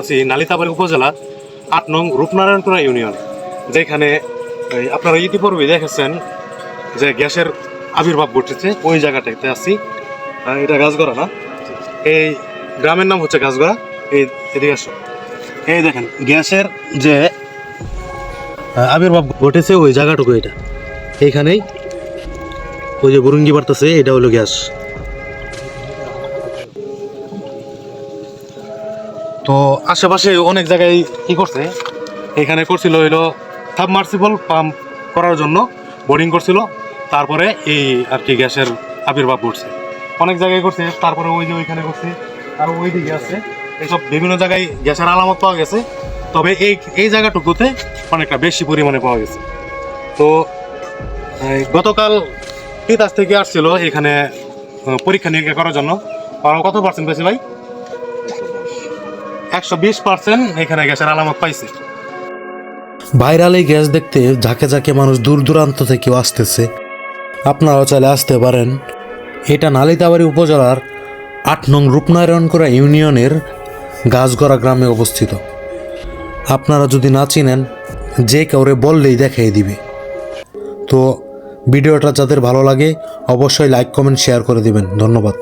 আছি নালিতাবাড়ি উপজেলা আট নং রূপনারায়ণপুরা ইউনিয়ন, যেখানে আপনারা ইতিপূর্বে দেখেছেন যে গ্যাসের আবির্ভাব ঘটেছে। ওই জায়গাটাতে আছি। এটা গাছগড়া না? এই গ্রামের নাম হচ্ছে গাছগড়া। এই, এদিকে আসো। এই দেখেন, গ্যাসের যে আবির্ভাব ঘটেছে ওই জায়গাটুকু এটা। এইখানেই ওই যে বুরুঙ্গি বাড়তেছে, এটা হলো গ্যাস। তো আশেপাশে অনেক জায়গায় কি করছে? এখানে করছিল হইল সাবমার্সিবল পাম্প করার জন্য, বোরিং করছিল, তারপরে এই আর কি গ্যাসের আবির্ভাব ঘটছে। অনেক জায়গায় করছে, তারপরে ওই যে ওইখানে করছে, আর ওই দিকে আছে। এইসব বিভিন্ন জায়গায় গ্যাসের আলামত পাওয়া গেছে, তবে এই এই জায়গাটুকুতে অনেকটা বেশি পরিমাণে পাওয়া গেছে। তো গতকাল তিতাস থেকে আসছিল এখানে পরীক্ষা নিরীক্ষা করার জন্য। কত পার্সেন্ট পেয়েছে ভাই? একশো বিশ পার্সেন্ট এখানে গ্যাস দেখতে ঝাঁকে ঝাঁকে মানুষ দূর দূরান্ত থেকেও আসতেছে। আপনারাও চাইলে আসতে পারেন। এটা নালিতাবাড়ি উপজেলার আট নং রূপনারায়ণকরা ইউনিয়নের গাছগড়া গ্রামে অবস্থিত। আপনারা যদি না চিনেন, যে কাউরে বললেই দেখাই দিবে। তো ভিডিওটা যাদের ভালো লাগে, অবশ্যই লাইক, কমেন্ট, শেয়ার করে দিবেন। ধন্যবাদ।